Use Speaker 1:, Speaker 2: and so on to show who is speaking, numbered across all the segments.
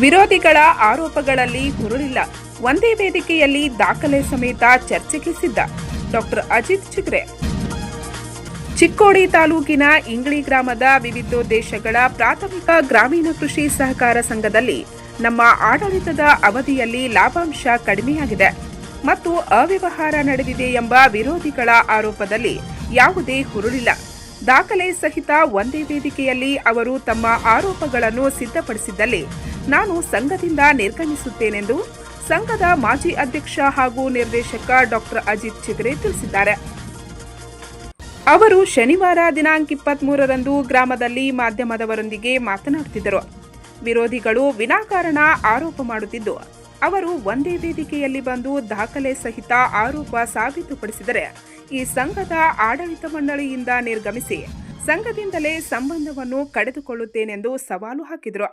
Speaker 1: ವಿರೋಧಿಗಳ ಆರೋಪಗಳಲ್ಲಿ ಹುರುಳಿಲ್ಲ. ಒಂದೇ ವೇದಿಕೆಯಲ್ಲಿ ದಾಖಲೆ ಸಮೇತ ಚರ್ಚೆಗೆ ಸಿದ್ಧ ಡಾಕ್ಟರ್ ಅಜಿತ್ ಚಿಗ್ರೆ. ಚಿಕ್ಕೋಡಿ ತಾಲೂಕಿನ ಇಂಗ್ಳಿ ಗ್ರಾಮದ ವಿವಿಧೋದ್ದೇಶಗಳ ಪ್ರಾಥಮಿಕ ಗ್ರಾಮೀಣ ಕೃಷಿ ಸಹಕಾರ ಸಂಘದಲ್ಲಿ ನಮ್ಮ ಆಡಳಿತದ ಅವಧಿಯಲ್ಲಿ ಲಾಭಾಂಶ ಕಡಿಮೆಯಾಗಿದೆ. ಮತ್ತು ಅವ್ಯವಹಾರ ನಡೆದಿದೆ ಎಂಬ ವಿರೋಧಿಗಳ ಆರೋಪದಲ್ಲಿ ಯಾವುದೇ ಹುರುಳಿಲ್ಲ. ದಾಖಲೆ ಸಹಿತ ಒಂದೇ ವೇದಿಕೆಯಲ್ಲಿ ಅವರು ತಮ್ಮ ಆರೋಪಗಳನ್ನು ಸಿದ್ಧಪಡಿಸಿದ್ದಲ್ಲಿ ನಾನು ಸಂಘದಿಂದ ನಿರ್ಗಮಿಸುತ್ತೇನೆಂದು ಸಂಘದ ಮಾಜಿ ಅಧ್ಯಕ್ಷ ಹಾಗೂ ನಿರ್ದೇಶಕ ಡಾಕ್ಟರ್ ಅಜಿತ್ ಚಿಗ್ರೆ ತಿಳಿಸಿದ್ದಾರೆ. ಅವರು ಶನಿವಾರ ದಿನಾಂಕ ಇಪ್ಪತ್ಮೂರರಂದು ಗ್ರಾಮದಲ್ಲಿ ಮಾಧ್ಯಮದವರೊಂದಿಗೆ ಮಾತನಾಡುತ್ತಿದ್ದರು. ವಿರೋಧಿಗಳು ವಿನಾಕಾರಣ ಆರೋಪ ಮಾಡುತ್ತಿದ್ದು, ಅವರು ಒಂದೇ ವೇದಿಕೆಯಲ್ಲಿ ಬಂದು ದಾಖಲೆ ಸಹಿತ ಆರೋಪ ಸಾಬೀತುಪಡಿಸಿದರೆ ಈ ಸಂಘದ ಆಡಳಿತ ಮಂಡಳಿಯಿಂದ ನಿರ್ಗಮಿಸಿ ಸಂಘದಿಂದಲೇ ಸಂಬಂಧವನ್ನು ಕಡಿದುಕೊಳ್ಳುತ್ತೇನೆಂದು ಸವಾಲು ಹಾಕಿದರು.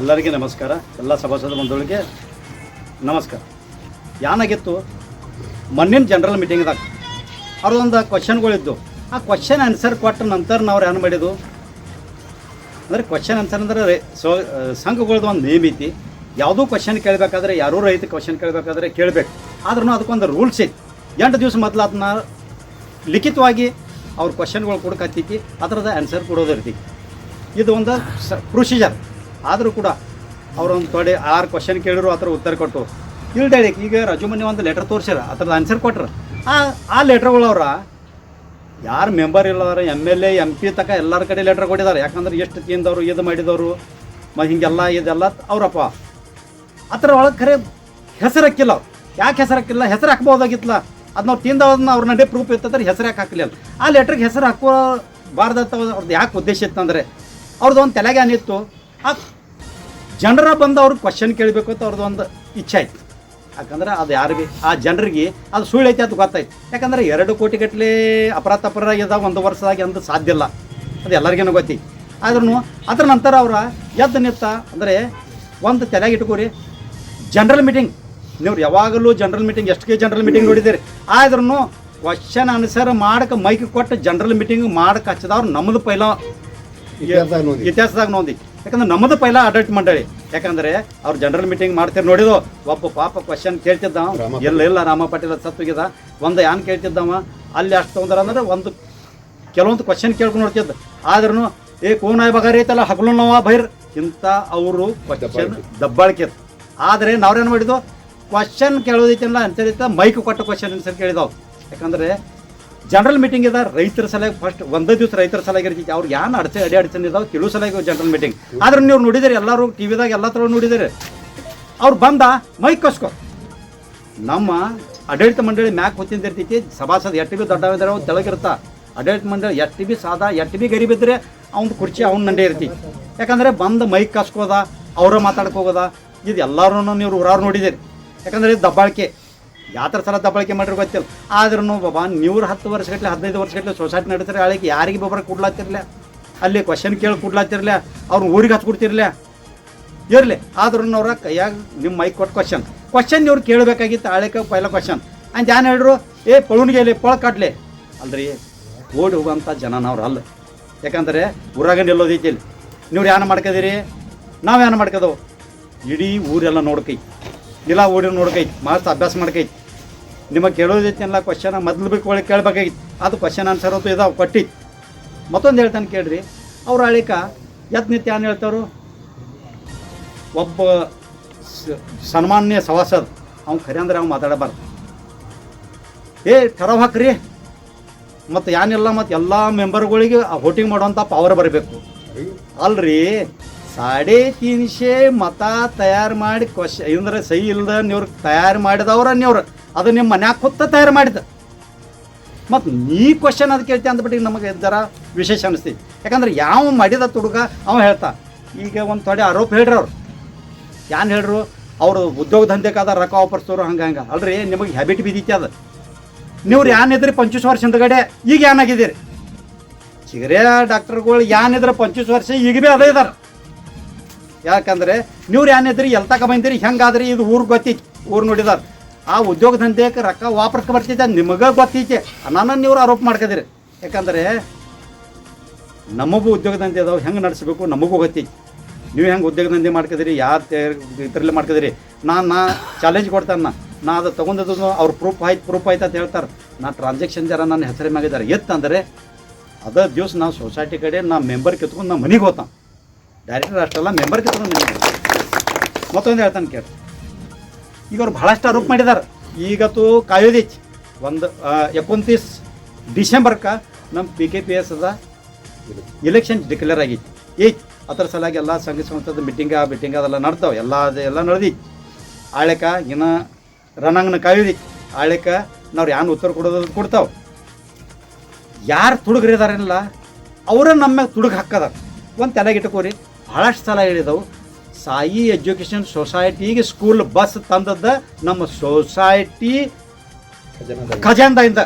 Speaker 2: ಎಲ್ಲರಿಗೆ ನಮಸ್ಕಾರ. ಎಲ್ಲ ಸಭಾಸದ ಬಂಧುಗಳಿಗೆ ನಮಸ್ಕಾರ. ಯಾನಾಗಿತ್ತು? ಮೊನ್ನಿನ ಜನರಲ್ ಮೀಟಿಂಗ್ದಾಗ ಅವ್ರದೊಂದು ಕ್ವಶನ್ಗಳಿದ್ದು ಆ ಕ್ವಶನ್ ಆನ್ಸರ್ ಕೊಟ್ಟ ನಂತರ ನಾವು ಏನು ಮಾಡಿದ್ದು? ಅಂದರೆ ಕ್ವಶನ್ ಆನ್ಸರ್ ಅಂದ್ರೆ ಸೊ ಸಂಘಗಳದ್ದು ಒಂದು ನೇಮ್ ಐತಿ ಯಾವುದೂ ಕ್ವಶನ್ ಕೇಳಬೇಕಾದ್ರೆ, ಯಾರೂ ರೈತ ಕ್ವಶನ್ ಕೇಳಬೇಕಾದ್ರೆ ಕೇಳಬೇಕು. ಆದ್ರೂ ಅದಕ್ಕೊಂದು ರೂಲ್ಸ್ ಐತಿ ಎಂಟು ದಿವಸ ಮೊದಲು ಅದನ್ನ ಲಿಖಿತವಾಗಿ ಅವ್ರ ಕ್ವಶನ್ಗಳು ಕೊಡಕತ್ತೈತಿ ಅದರದ ಆನ್ಸರ್ ಕೊಡೋದಿರ್ತಿ ಇದು ಒಂದು ಸ ಪ್ರೊಸೀಜರ್ ಆದರೂ ಕೂಡ ಅವರೊಂದು ತೊಡೆ ಆರು ಕ್ವಶನ್ ಕೇಳಿದ್ರು ಆ ಥರ ಉತ್ತರ ಕೊಟ್ಟು. ಇಲ್ದೇಳಿ ಈಗ ರಜುಮನಿ ಒಂದು ಲೆಟರ್ ತೋರಿಸ್ಯಾರ ಅದ್ರದ್ದು ಆನ್ಸರ್ ಕೊಟ್ರು. ಆ ಆ ಲೆಟ್ರ್ಗಳು ಅವ್ರ ಯಾರು member ಇಲ್ಲದಾರ M L A M P ತನಕ ಎಲ್ಲರ ಕಡೆ ಲೆಟ್ರ್ ಕೊಟ್ಟಿದ್ದಾರೆ. ಯಾಕಂದ್ರೆ ಎಷ್ಟು ತಿಂದವರು, ಇದು ಮಾಡಿದವರು, ಮ, ಹೀಗೆಲ್ಲ, ಇದೆಲ್ಲ ಅವ್ರಪ್ಪ. ಆ ಥರ ಒಳಗೆ ಖರೆ ಹೆಸರು ಹಾಕಿಲ್ಲ ಯಾಕೆ ಹೆಸರು ಹಾಕಿಲ್ಲ ಹೆಸರು ಹಾಕ್ಬೋದಾಗಿತ್ತಲ್ಲ. ಅದು ನಾವು ತಿಂದವ್ರನ್ನ ಅವ್ರ ನಡೆ ಪ್ರೂಫ್ ಇರ್ತದ್ರೆ ಹೆಸರು ಯಾಕೆ ಹಾಕಲಿಲ್ಲ. ಆ ಲೆಟ್ರಿಗೆ ಹೆಸರು ಹಾಕೋಬಾರ್ದಂತ ಅವ್ರದ್ದು ಯಾಕೆ ಉದ್ದೇಶ ಇತ್ತಂದರೆ ಅವ್ರದ್ದು ಒಂದು ತಲೆಗೆ ಏನಿತ್ತು ಆ ಜನರ ಬಂದು ಅವ್ರಿಗೆ ಕ್ವಶನ್ ಕೇಳಬೇಕು ಅಂತ ಅವ್ರದ್ದು ಒಂದು ಇಚ್ಛೆ ಆಯ್ತು. ಯಾಕಂದ್ರೆ ಅದು ಯಾರಿಗೆ, ಆ ಜನರಿಗೆ ಅದು ಸುಳ್ಳು ಐತೆ ಅದು ಗೊತ್ತಾಯ್ತು. ಯಾಕಂದ್ರೆ ಎರಡು ಕೋಟಿ ಗಟ್ಟಲೆ ಅಪರಾಧ ಇದ್ದಾಗ ಒಂದು ವರ್ಷದಾಗ ಎಂದು ಸಾಧ್ಯ ಇಲ್ಲ. ಅದು ಎಲ್ಲರಿಗೇನು ಗೊತ್ತಿ. ಆದ್ರೂ ಅದ್ರ ನಂತರ ಅವರ ಎದ್ದು ನಿತ್ತ ಅಂದರೆ ಒಂದು ತಲೆಗೆ ಇಟ್ಕೋರಿ ಜನರಲ್ ಮೀಟಿಂಗ್ ನೀವು ಯಾವಾಗಲೂ ಜನರಲ್ ಮೀಟಿಂಗ್ ಎಷ್ಟು ಜನರಲ್ ಮೀಟಿಂಗ್ ನೋಡಿದ್ದೀರಿ? ಆದ್ರೂ ಕ್ವಶನ್ ಆನ್ಸರ್ ಮಾಡಕ ಮೈಕ್ ಕೊಟ್ಟು ಜನರಲ್ ಮೀಟಿಂಗ್ ಮಾಡಕ್ಕೆ ಹಚ್ಚಿದವ್ರು ನಮ್ಮದು ಪೈಲ
Speaker 3: ಇತಿಹಾಸದಾಗ
Speaker 2: ನೋಂದಿ ಯಾಕಂದ್ರೆ ನಮ್ಮದು ಪೈಲ ಆಡಳಿತ ಮಂಡಳಿ ಯಾಕಂದ್ರೆ ಅವ್ರು ಜನರಲ್ ಮೀಟಿಂಗ್ ಮಾಡ್ತೀರಿ ನೋಡಿದ್ರು ಒಬ್ಬ ಪಾಪ ಕ್ವಶನ್ ಕೇಳ್ತಿದ್ದ
Speaker 3: ಎಲ್ಲ
Speaker 2: ಇಲ್ಲ ಇಲ್ಲ ರಾಮ ಪಾಟೀಲ್ ಸತ್ತೋಗಿದ ಒಂದು ಯಾನ್ ಕೇಳ್ತಿದ್ದವ ಅಲ್ಲಿ ಅಷ್ಟು ತೊಂದ್ರೆ ಅಂದ್ರೆ ಒಂದು ಕೆಲವೊಂದು ಕ್ವಶನ್ ಕೇಳ್ಕೊಂಡು ನೋಡ್ತಿದ್ದ. ಆದ್ರೂ ಏ ಕೋನಾಯ್ ಬಗಾರಿ ಐತಲ್ಲ ಹಗಲು ನೋವ ಬೈರ್? ಇಂಥ ಅವರು ಕ್ವಶನ್ ದಬ್ಬಾಳಿಕೆ. ಆದರೆ ನಾವ್ರೇನು ಮಾಡಿದ್ವು ಕ್ವಶನ್ ಕೇಳೋದೈತಲ್ಲ ಐತ ಮೈಕ್ ಕೊಟ್ಟ ಕ್ವಶನ್ ಅನ್ಸರ್ ಕೇಳಿದಾವ್. ಯಾಕಂದ್ರೆ ಜನರಲ್ ಮೀಟಿಂಗ್ ಇದ, ರೈತರ ಸಲಹೆ ಫಸ್ಟ್ ಒಂದೇ ದಿವಸ ರೈತರ ಸಲಹೆ ಇರ್ತೈತಿ ಅವ್ರು ಯಾನ ಅಡಚಣೆ ಅಡಿ ಅಡಚಣೆ ಇದಾವೆ ಕೆಲವು ಸಲಹೆ ಜನರಲ್ ಮೀಟಿಂಗ್ ಆದ್ರೆ ನೀವು ನೋಡಿದಿರಿ, ಎಲ್ಲರೂ ಟಿವಿದಾಗ ಎಲ್ಲ ಥರ ನೋಡಿದಿರಿ. ಅವ್ರು ಬಂದ ಮೈಕ್ ಕಸ್ಕೊ. ನಮ್ಮ ಆಡಳಿತ ಮಂಡಳಿ ಮ್ಯಾಕ್ ಹೊತ್ತಿಂದಿರ್ತೈತಿ ಸಭಾಸದ ಎಟ್ಟು ಬಿ ದೊಡ್ಡವಿದ್ರೆ ಅವ್ನು ತೆಳಗಿರ್ತ ಆಡಳಿತ ಮಂಡಳಿ ಎಟ್ಟು ಬಿ ಸಾದಾ ಎಟ್ಟು ಬಿ ಗರಿಬಿದ್ರೆ ಅವ್ನ ಕುರ್ಚಿ ಅವ್ನ ನಂಡೆ ಇರ್ತಿ. ಯಾಕಂದ್ರೆ ಬಂದು ಮೈಕ್ ಕಸ್ಕೋದ, ಅವರ ಮಾತಾಡಕ್ಕೆ ಹೋಗೋದ, ಇದು ಎಲ್ಲರೂ ನೀವು ಊರಾರು ನೋಡಿದಿರಿ. ಯಾಕಂದ್ರೆ ಇದು ದಬ್ಬಾಳಿಕೆ ಯಾವ ಥರ ಸಲ ದಬ್ಬಾಳಿಕೆ ಮಾಡಿರೋ ಗೊತ್ತಿಲ್ಲ. ಆದ್ರೂ ಬಾಬಾ ನೀವು ಹತ್ತು ವರ್ಷಗಟ್ಟಲೆ ಹದಿನೈದು ವರ್ಷಗಟ್ಟಲೆ ಸೊಸೈಟಿ ನಡೀತಾರೆ ಅಳಿಗೆ ಯಾರಿಗೆ ಒಬ್ಬರ ಕೊಡ್ಲಾತಿರ್ಲ ಅಲ್ಲಿ ಕ್ವಶನ್ ಕೇಳಿ ಕೊಡ್ಲಾತಿರ್ಲಿಲ್ಲ ಅವ್ರನ್ನ ಊರಿಗೆ ಹತ್ತು ಕೊಡ್ತಿರ್ಲ ಇರಲಿ ಆದ್ರೂ ಅವ್ರ ಕೈಯಾಗ ನಿಮ್ಮ ಮೈಕ್ ಕೊಟ್ಟು ಕ್ವಶನ್ ಕ್ವಶನ್ ಇವ್ರು ಕೇಳಬೇಕಾಗಿತ್ತು, ಆಳಿಕ ಪೈಲ ಕ್ವಶನ್ ಅಂತ ಯಾನ್ ಹೇಳ್ರು, ಏ, ಪಳುನಿಗೆ ಇಲ್ಲಿ ಪೊಳ ಕಾಟ್ಲೆ. ಅಲ್ರಿ, ಓಡಿ ಹೋಗುವಂಥ ಜನ ನಾವ್ರು ಅಲ್ಲ. ಯಾಕಂದ್ರೆ ಊರಾಗ ನಿಲ್ಲೋದೈತಿ ಇಲ್ಲಿ. ನೀವು ಯಾನ ಮಾಡ್ಕದಿರಿ? ನಾವು ಯಾನ ಮಾಡ್ಕದವು? ಇಡೀ ಊರೆಲ್ಲ ನೋಡ್ಕೈ ಇಲ್ಲ ಓಡಿ ನೋಡ್ಕೈತಿ ಮಾಸ್ತ್ ಅಭ್ಯಾಸ ಮಾಡ್ಕೈತಿ. ನಿಮಗೆ ಕೇಳೋದೈತಿಲ್ಲ ಕ್ವಶನ್ ಮೊದಲು ಬೇಕು ಒಳಗೆ ಕೇಳಬೇಕಾಗಿತ್ತು. ಅದು ಕ್ವಶನ್ ಆನ್ಸರ್ ಅಂತೂ ಇದಾವೆ ಕೊಟ್ಟಿತ್ತು ಮತ್ತೊಂದು ಹೇಳ್ತಾನೆ ಕೇಳ್ರಿ. ಅವ್ರ ಆಳಿಕ ಎತ್ ನಿತ್ಯ ಏನು ಹೇಳ್ತಾರು ಒಬ್ಬ ಸನ್ಮಾನ್ಯ ಸವಾಸದ ಅವ್ನು ಖರೆ ಅಂದ್ರೆ ಅವ್ನು ಮಾತಾಡಬಾರ್ದು. ಏ, ಠರಾವ್ ಹಾಕ್ರಿ. ಮತ್ತು ಏನಿಲ್ಲ ಮತ್ತು ಎಲ್ಲ ಮೆಂಬರ್ಗಳಿಗೆ ವೋಟಿಂಗ್ ಮಾಡುವಂಥ ಪವರ್ ಬರಬೇಕು. ಅಲ್ರಿ. ಸಾಡೆ ತೀನ್ಶೆ ಮತ ತಯಾರು ಮಾಡಿ ಕ್ವಶ ಇಂದ್ರೆ ಸೈ ಇಲ್ದ ನೀವ್ರು ತಯಾರು ಮಾಡಿದವ್ರ ನೀವ್ರ ಅದು ನಿಮ್ಮ ಮನ್ಯಾಗ ಕೂತ ತಯಾರು ಮಾಡಿದ ಮತ್ತು ನೀ ಕ್ವಶನ್ ಅದು ಕೇಳ್ತಿ ಅಂದ್ಬಿಟ್ಟು ನಮಗೆ ಜರ ವಿಶೇಷ ಅನಿಸ್ತಿ. ಯಾಕಂದ್ರೆ ಯಾವ ಮಾಡಿದ ತುಡುಗ ಅವ ಹೇಳ್ತಾ, ಈಗ ಒಂದು ತೊಡೆ ಆರೋಪ ಹೇಳ್ರಿ ಅವ್ರು. ಏನು ಹೇಳ್ರು? ಅವರು ಉದ್ಯೋಗ ದಂಧೆಕಾದ ರೊಕ್ಕ ವಾಪರ್ಸೋರು ಹಂಗೆ ಹಂಗೆ. ಅಲ್ರಿ, ನಿಮಗೆ ಹ್ಯಾಬಿಟ್ ಬಿದ್ದೈತಿ ಅದು. ನೀವು ಯಾನಿದ್ರಿ ಪಂಚಸ್ ವರ್ಷ ಹಿಂದ್ಗಡೆ ಈಗ ಏನಾಗಿದ್ದೀರಿ ಸಿಗರೇ ಡಾಕ್ಟರ್ಗಳು ಏನಿದ್ರೆ ಪಂಚಸ್ ವರ್ಷ, ಈಗ ಭೀ ಅದೇ ಇದಾರೆ. ಯಾಕಂದ್ರೆ ನೀವ್ರು ಏನಿದ್ರಿ ಎಲ್ ತಕ ಬಂದಿರಿ, ಹೆಂಗಾದ್ರಿ, ಇದು ಊರು ಗೊತ್ತಿತ್ತು ಊರು ನೋಡಿದಾರ. ಆ ಉದ್ಯೋಗ ದಂಧೆಗೆ ರೊಕ್ಕ ವಾಪಸ್ ಬರ್ತೈತೆ ನಿಮಗೆ ಗೊತ್ತೈತೆ. ನಾನು ನೀವು ಆರೋಪ ಮಾಡ್ಕದಿರಿ. ಯಾಕಂದ್ರೆ ನಮಗೂ ಉದ್ಯೋಗ ದಂಧೆ ಅದಾವ, ಹೆಂಗೆ ನಡೆಸಬೇಕು ನಮಗೂ ಗೊತ್ತೈತಿ. ನೀವು ಹೆಂಗೆ ಉದ್ಯೋಗದಂಧೆ ಮಾಡ್ಕಿದಿರಿ, ಯಾರು ಇದರಲ್ಲಿ ಮಾಡ್ಕಿದಿರಿ. ನಾನು, ನಾ ಚಾಲೆಂಜ್ ಕೊಡ್ತಾನೆ ನಾ. ನಾ ಅದು ತೊಗೊಂಡದ್ದು ಅವ್ರು ಪ್ರೂಫ್ ಆಯ್ತು ಪ್ರೂಫ್ ಆಯ್ತು ಅಂತ ಹೇಳ್ತಾರೆ. ನಾ ಟ್ರಾನ್ಸಾಕ್ಷನ್ ಜರ ನನ್ನ ಹೆಸರು ಮ್ಯಾಗಿದ್ದಾರೆ ಎತ್ತಂದರೆ ಅದ ದಿವಸ ನಾವು ಸೊಸೈಟಿ ಕಡೆ ನಾ ಮೆಂಬರ್ ಕಿತ್ಕೊಂಡು ನಾ ಮನೆಗೆ ಹೋತಾನ. ಡೈರೆಕ್ಟರ್ ಅಷ್ಟಲ್ಲ ಮೆಂಬರ್ ಕಿತ್ಕೊಂಡು ಮನೆಗೆ ಮತ್ತೊಂದು ಹೇಳ್ತಾನೆ ಕೇಳಿ. ಈಗ ಅವ್ರು ಭಾಳಷ್ಟು ಆರೋಪ ಮಾಡಿದ್ದಾರೆ ಈಗತ್ತು ಕಾಯೋದಿಚ್ಚು ಒಂದು ಎಕೊಂತೀಸ್ ಡಿಸೆಂಬರ್ಕ ನಮ್ಮ ಪಿ ಕೆ ಪಿ ಎಸ್ ಅದ ಎಲೆಕ್ಷನ್ ಡಿಕ್ಲೇರ್ ಆಗಿತ್ತು. ಏಯ್ ಅದರ ಸಲಾಗಿ ಎಲ್ಲ ಸಂಘ ಸಂಸ್ಥದ ಮೀಟಿಂಗ ಮೀಟಿಂಗ್ ಅದೆಲ್ಲ ನಡ್ತಾವೆ ಎಲ್ಲ ಅದು ಎಲ್ಲ ನಡೆದಿ ಆಳೆಕ ಇನ್ನು ರಣಂಗನ ಕಾಯೋದಿ ಆಳೆಕ ನಾವು ಯಾರು ಉತ್ತರ ಕೊಡೋದು ಕೊಡ್ತಾವೆ. ಯಾರು ತುಡುಗರಿದಾರಲ್ಲ ಅವರ ನಮ್ಮ ತುಡುಗ್ ಹಾಕದಾರ. ಒಂದು ತಲೆಗೆ ಇಟ್ಕೋರಿ ಭಾಳಷ್ಟು ಸಲ ಹೇಳಿದವು ಸಾಯಿ ಎಜುಕೇಷನ್ ಸೊಸೈಟಿಗೆ ಸ್ಕೂಲ್ ಬಸ್ ತಂದದ್ದ ನಮ್ಮ ಸೊಸೈಟಿ ಖಜಾನದಿಂದ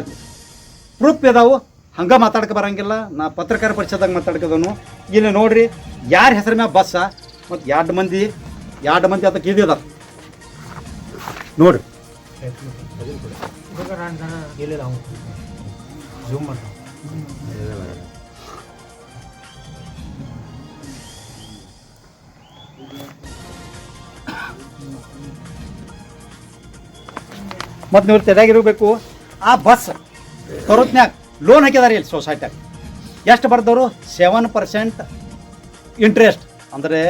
Speaker 2: ಪ್ರೂಫ್ ಇದಾವು ಹಂಗೆ ಮಾತಾಡ್ಕೆ ಬರಂಗಿಲ್ಲ ನಾ ಪತ್ರಕಾರ ಪರಿಷತ್ದಾಗ ಮಾತಾಡ್ಕದನು ಇಲ್ಲಿ ನೋಡ್ರಿ ಯಾರ ಹೆಸರು ಮ್ಯಾಗ ಬಸ್ಸ ಮತ್ತು ಎರಡು ಮಂದಿ ಎರಡು ಮಂದಿ ಅದಕ್ಕೆ ಇದಿದ ನೋಡ್ರಿ. ಮತ್ತು ನೀವು ತೆರೆಯಾಗಿರ್ಬೇಕು ಆ ಬಸ್ ತರೋತ್ನ್ಯಾಗ ಲೋನ್ ಹಾಕಿದಾರೆ ಇಲ್ಲಿ ಸೊಸೈಟ್ಯಾಗ ಎಷ್ಟು ಬರ್ದವರು? ಸೆವೆನ್ ಪರ್ಸೆಂಟ್ ಇಂಟ್ರೆಸ್ಟ್ ಅಂದರೆ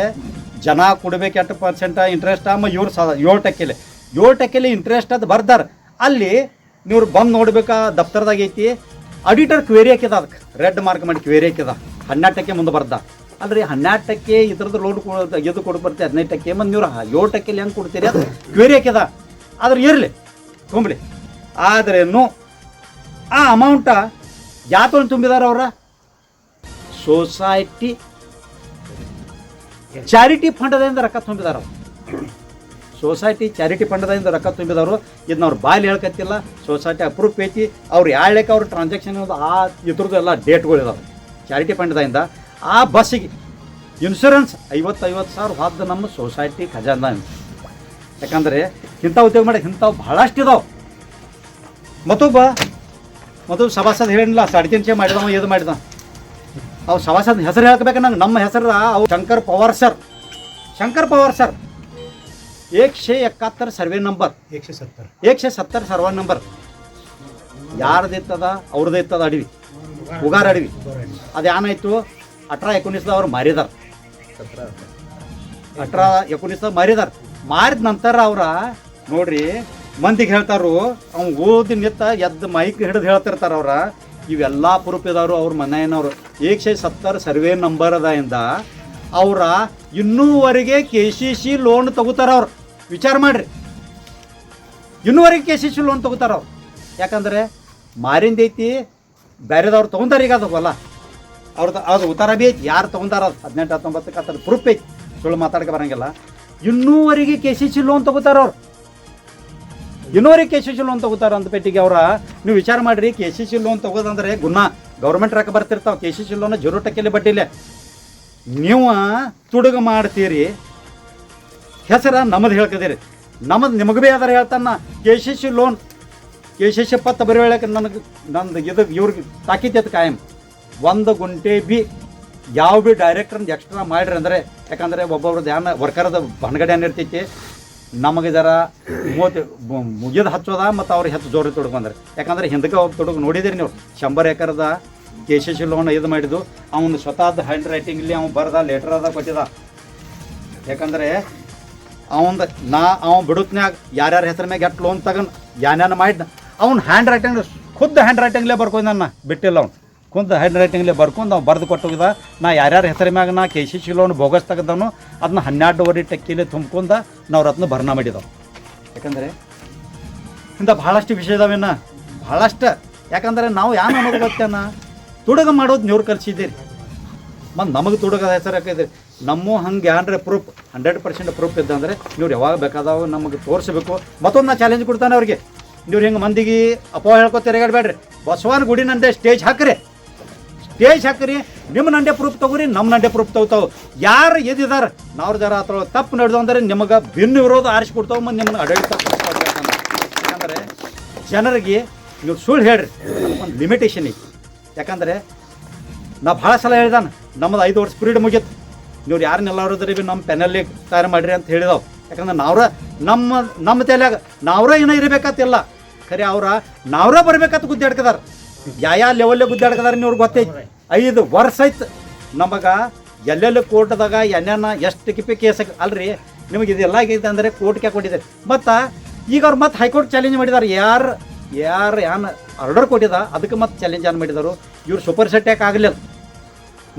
Speaker 2: ಜನ ಕೊಡ್ಬೇಕು ಎಷ್ಟು ಪರ್ಸೆಂಟ್ ಇಂಟ್ರೆಸ್ಟ್ ಅಮ್ಮ ಇವ್ರು ಸಾ ಏಳು ಟಕ್ಕೆಲಿ. ಏಳು ಟಕ್ಕೆಲಿ ಇಂಟ್ರೆಸ್ಟ್ ಅದು ಬರ್ದಾರ. ಅಲ್ಲಿ ನೀವು ಬಂದು ನೋಡ್ಬೇಕಾ? ದಫ್ತರ್ದಾಗ ಐತಿ. ಆಡಿಟರ್ ಕ್ವೇರಿ ಹಾಕಿದ ಅದಕ್ಕೆ ರೆಡ್ ಮಾರ್ಕ್ ಮಾಡಿ ಕ್ವೇರಿ ಹಾಕಿದ ಹನ್ನೆರಡು ಟಕ್ಕೆ ಮುಂದೆ ಬರ್ದ ಅಲ್ರಿ ಹನ್ನೆರಡು ಟಕ್ಕೆ ಇದ್ರದ್ದು ಲೋಡ್ ತೆಗೆದು ಕೊಡು ಬರ್ತೀವಿ ಹದಿನೈದು ಟಕ್ಕೆ ಮತ್ತು ನೀವು ಏಳು ಟಕ್ಕೆಲಿ ಹೆಂಗೆ ಕೊಡ್ತೀರಿ? ಅದು ಕ್ವೇರಿ ಹಾಕ್ಯದ ಆದ್ರೆ ಇರಲಿ ತುಂಬಲಿ ಆದ್ರೇನು ಆ ಅಮೌಂಟ ಯಾತೊಂದು ತುಂಬಿದಾರ ಅವರ? ಸೊಸೈಟಿ ಚಾರಿಟಿ ಫಂಡದಿಂದ ರೊಕ್ಕ ತುಂಬಿದಾರ ಸೊಸೈಟಿ ಚಾರಿಟಿ ಫಂಡದಿಂದ ರೊಕ್ಕ ತುಂಬಿದವರು. ಇದನ್ನ ಅವ್ರು ಬಾಯಲ್ಲಿ ಹೇಳ್ಕತ್ತಿಲ್ಲ. ಸೊಸೈಟಿ ಅಪ್ರೂವ್ ಐತಿ ಅವ್ರು ಯಾಳ್ಯಕ್ಕೆ ಅವ್ರ ಟ್ರಾನ್ಸಾಕ್ಷನ್ ಆ ಇದ್ರದ್ದು ಎಲ್ಲ ಡೇಟ್ಗಳಿದಾವೆ ಚಾರಿಟಿ ಫಂಡದಿಂದ ಆ ಬಸ್ಸಿಗೆ. ಇನ್ಶೂರೆನ್ಸ್ ಐವತ್ತು ಐವತ್ತು ಸಾವಿರ ಹೋದ ನಮ್ಮ ಸೊಸೈಟಿ ಖಜಾನ ಯಾಕಂದರೆ ಇಂಥ ಉದ್ಯೋಗ ಮಾಡಿ ಇಂಥವು ಭಾಳಷ್ಟು ಇದಾವೆ. ಮತ್ತೊಬ್ಬ ಮತ್ತೊಬ್ಬ ಸಭಾಸದ್ ಹೇಳಿಲ್ಲ ಸಡ್ಕಿಂಚೆ ಮಾಡಿದವ ಇದು ಮಾಡಿದ. ಅವು ಸಭಾಸದ ಹೆಸರು ಹೇಳ್ಕೋಬೇಕು ನಂಗೆ ನಮ್ಮ ಹೆಸರು ಅವು ಶಂಕರ್ ಪವಾರ್ ಸರ್. ಶಂಕರ್ ಪವಾರ್ ಸರ್. ಏಕ್ಷೆ ಎಕ್ಕಾತ್ತರ ಸರ್ವೆ
Speaker 3: ನಂಬರ್. ಏಕ್ಷೆ
Speaker 2: ಸತ್ತರ. ಏಕ್ಷೆ ಸತ್ತರ ಸರ್ವ ನಂಬರ್. ಯಾರ್ದಿತ್ತದ ಅವ್ರದ್ದು ಇತ್ತದ ಅಡವಿ. ಉಗಾರ ಅಡವಿ. ಅದು ಏನಾಯ್ತು अठरा एकोणीसला ಅವ್ರು ಮಾರಿದಾರ. ಅಠರಾ ಎಕೋಣೀಸ್ದಾಗ ಮಾರಿದಾರ. ಮಾರಿದ ನಂತರ ಅವ್ರ, ನೋಡ್ರಿ, ಮಂದಿಗೆ ಹೇಳ್ತಾರು, ಅವ್ನು ಓದಿ ನಿತ್ತ ಎದ್ದು ಮೈಕ್ ಹಿಡಿದು ಹೇಳ್ತಿರ್ತಾರ ಅವ್ರ. ಇವೆಲ್ಲ ಪ್ರೂಫ್ ಇದಾರು ಅವ್ರ ಮನೆಯವ್ರು ಏಕ್ಷೆ ಸತ್ತರ ಸರ್ವೆ ನಂಬರ್ ಅದಿಂದ ಅವರ ಇನ್ನೂವರೆಗೆ ಕೆ ಸಿ ಸಿ ಲೋನ್ ತಗೋತಾರ ಅವ್ರು. ವಿಚಾರ ಮಾಡ್ರಿ. ಇನ್ನೂವರೆಗೆ ಕೆ ಸಿ ಸಿ ಲೋನ್ ತಗೋತಾರ ಅವ್ರು. ಯಾಕಂದರೆ ಮಾರಿಂದೈತಿ ಬೇರೆದವ್ರು ತೊಗೊಂತಾರೆ ಈಗ ಅದು ಹೊಲ. ಅವ್ರದ್ದು ಅದು ಉತ್ತರ ಬಿ ಐತಿ. ಯಾರು ತೊಗೊಂತಾರ ಅದು ಹದಿನೆಂಟು, ಹತ್ತೊಂಬತ್ತಕ್ಕೆ ಹತ್ತರ ಪ್ರೂಫ್ ಐತಿ. ಸುಳ್ಳು ಮಾತಾಡಕ್ಕೆ ಬರಂಗಿಲ್ಲ. ಇನ್ನೂವರೆಗೆ ಕೆ ಸಿ ಸಿ ಲೋನ್ ತಗೋತಾರ ಅವ್ರು. ಇನ್ನೂವರೆಗೆ ಕೆ ಸಿ ಸಿ ಲೋನ್ ತಗೋತಾರ ಅಂತ ಪೆಟ್ಟಿಗೆ ಅವ್ರ. ನೀವು ವಿಚಾರ ಮಾಡಿರಿ ಕೆ ಸಿ ಸಿ ಲೋನ್ ತಗೋದಂದ್ರೆ ಗುಣ. ಗೌರ್ಮೆಂಟ್ ರೊಕ್ಕ ಬರ್ತಿರ್ತಾವೆ. K C C loan zero ಟಕ್ಕೆಲೆ ಬಡ್ಡಿಲೆ ನೀವು ತುಡುಗ ಮಾಡ್ತೀರಿ. ಹೆಸರ ನಮ್ಮದು ಹೇಳ್ಕದಿರಿ. ನಮ್ಮದು ನಿಮಗೆ ಭೀ ಆದ್ರೆ ಹೇಳ್ತಾನ K C C loan K C C ಪತ್ತ ಬರೆಯೊಳಕ್ಕೆ ನನಗೆ ನಂದು ಇದು ಇವ್ರಿಗೆ ತಾಕೀತೈತೆ ಕಾಯಂ. ಒಂದು ಗುಂಟೆ ಬಿ ಯಾವ ಬಿ ಡೈರೆಕ್ಟರ್ ಎಕ್ಸ್ಟ್ರಾ ಮಾಡಿರಿ ಅಂದರೆ, ಯಾಕಂದರೆ ಒಬ್ಬೊಬ್ರದ್ದು ಧ್ಯಾನ ವರ್ಕರ್ದ ಬನ್ಗಡೆ ಏನಿರ್ತೈತಿ ನಮಗೆ ಜರ ಮೂವತ್ತು ಮುಗಿದು ಹಚ್ಚೋದ ಮತ್ತು ಅವ್ರಿಗೆ ಹೆಚ್ಚು ಜೋರಿ ತೊಡಗು ಬಂದ್ರೆ. ಯಾಕಂದ್ರೆ ಹಿಂದಕ್ಕೆ ಹೋಗಿ ತೊಡಗು ನೋಡಿದಿರಿ ನೀವು. ಶಂಬರ್ ಎಕರದ ಕೆ ಸಿ ಸಿ ಲೋನ್ ಇದು ಮಾಡಿದ್ದು. ಅವನು ಸ್ವತಃ ಹ್ಯಾಂಡ್ ರೈಟಿಂಗ್ಲಿ ಅವ್ನು ಬರ್ದ ಲೆಟರ್ ಅದ ಕೊಟ್ಟಿದ. ಯಾಕಂದರೆ ಅವಂದು ನಾ ಅವ ಬಿಡುತ್ನ್ಯಾಗ ಯಾರ್ಯಾರ ಹೆಸರ ಮ್ಯಾಗ ಎಷ್ಟು ಲೋನ್ ತಗೊಂಡು ಯಾನ್ಯಾನ ಮಾಡಿದ ಅವ್ನು ಹ್ಯಾಂಡ್ ರೈಟಿಂಗ್ ಖುದ್ದು ಹ್ಯಾಂಡ್ ರೈಟಿಂಗ್ಲೇ ಬರ್ಕೊಂಡು ನನ್ನ, ಬಿಟ್ಟಿಲ್ಲ ಅವ್ನು. ಖುದ್ದು ಹ್ಯಾಂಡ್ ರೈಟಿಂಗ್ಲಿ ಬರ್ಕೊಂಡು ಅವ್ನು ಬರೆದು ಕೊಟ್ಟೋಗಿದ ನಾ ಯಾರ್ಯಾರ ಹೆಸರ ಮ್ಯಾಗ ನಾ K C C loan bogus ತೆಗೆದವನು ಅದನ್ನ ಹನ್ನೆರಡುವರೆ ಟಕ್ಕಿಲಿ ತುಂಬ್ಕೊಂಡ ನಾವು ರತ್ನ ಭರ್ಣ ಮಾಡಿದವು. ಯಾಕಂದರೆ ಇಂಥ ಭಾಳಷ್ಟು ವಿಷಯ ಇದಾವೇನ ಭಾಳಷ್ಟು. ಯಾಕಂದ್ರೆ ನಾವು ಯಾರು ಅನ್ನೋದು ಗೊತ್ತೇನ? ತುಡುಗ ಮಾಡೋದು ನೀವು ಕಲಿಸಿದ್ದೀರಿ ಮತ್ತು ನಮಗೆ ತುಡುಗದ ಹೆಸರು ಹಾಕಿದ್ರಿ. ನಮ್ಮ ಹಂಗೆ ಏನ್ರೆ ಪ್ರೂಫ್ ಹಂಡ್ರೆಡ್ ಪರ್ಸೆಂಟ್ ಪ್ರೂಫ್ ಇದ್ದಂದರೆ ಇವ್ರು ಯಾವಾಗ ಬೇಕಾದವು ನಮಗೆ ತೋರಿಸ್ಬೇಕು. ಮತ್ತೊಂದು ನಾ ಚಾಲೆಂಜ್ ಕೊಡ್ತಾನೆ ಅವ್ರಿಗೆ. ನೀವು ಹಿಂಗೆ ಮಂದಿಗೆ ಅಪೋ ಹೇಳ್ಕೊತೀರಿ ತಿರುಗಾಡಬೇಡ್ರಿ. ಬಸವನ ಗುಡಿನಂದೆ ಸ್ಟೇಜ್ ಹಾಕ್ರಿ. ಸ್ಟೇಜ್ ಹಾಕ್ರಿ, ನಿಮ್ಮ ನಂಡೆ ಪ್ರೂಫ್ ತಗೋರಿ, ನಮ್ಮ ನಂಡೆ ಪ್ರೂಫ್ ತಗೋತಾವ. ಯಾರು ಎದಿದಾರ ನಾವು ಜರ ಅಥವಾ ತಪ್ಪು ನಡೆದು ಅಂದ್ರೆ ನಿಮಗೆ ಭಿನ್ನ ವಿರೋಧ ಆರಿಸಿ ಕೊಡ್ತಾವ ಮತ್ತು ನಿಮ್ಮನ್ನ ಆಡಳಿತ ಯಾಕಂದರೆ ಜನರಿಗೆ ನೀವು ಸುಳ್ಳು ಹೇಳ್ರಿ, ಒಂದು ಲಿಮಿಟೇಷನ್ ಐತಿ. ಯಾಕಂದ್ರೆ ನಾ ಭಾಳ ಸಲ ಹೇಳ್ದಾನ, ನಮ್ಮದು ಐದು ವರ್ಷ ಪೀರಿಯಡ್ ಮುಗೀತು. ನೀವು ಯಾರನ್ನೆಲ್ಲವ್ರದ್ರಿ ಬಿ ನಮ್ಮ ಪೆನಲ್ಲಿ ತಯಾರು ಮಾಡಿರಿ ಅಂತ ಹೇಳಿದವು. ಯಾಕಂದ್ರೆ ನಾವ್ರ ನಮ್ಮ ನಮ್ಮ ತಲೆಯಾಗ ನಾವ್ರ ಏನೋ ಇರಬೇಕಂತಿಲ್ಲ. ಖರೆ ಅವ್ರ, ನಾವ್ರ ಬರ್ಬೇಕಂತ ಗುದ್ದಾಡ್ಕದಾರ ಯಾ ಯಾ ಲೆವೆಲ್ ಗುದ್ದಾಡ್ಕದಾರ ನೀವು ಗೊತ್ತೈತಿ? ಐದು ವರ್ಷ ಆಯ್ತು. ನಮಗ ಎಲ್ಲೆಲ್ಲಿ ಕೋರ್ಟ್ದಾಗ ಎನ್ನ ಎಷ್ಟು ಕಿಪಿ ಕೇಸ್ ಅಲ್ರಿ, ನಿಮಗೆ ಇದೆಲ್ಲ ಆಗೈತೆ ಅಂದರೆ ಕೋರ್ಟ್ಗೆ ಕೊಟ್ಟಿದ್ದಾರೆ ಮತ್ತು ಈಗ ಅವ್ರು ಮತ್ತೆ ಹೈಕೋರ್ಟ್ ಚಾಲೆಂಜ್ ಮಾಡಿದ್ದಾರೆ ಯಾರು ಯಾರು ಏನು ಆರ್ಡರ್ ಕೊಟ್ಟಿದ, ಅದಕ್ಕೆ ಮತ್ತೆ ಚಾಲೆಂಜ್ ಏನು ಮಾಡಿದರು? ಇವ್ರು ಸೂಪರ್ ಸೆಟ್ ಯಾಕೆ ಆಗಲಿಲ್ಲ.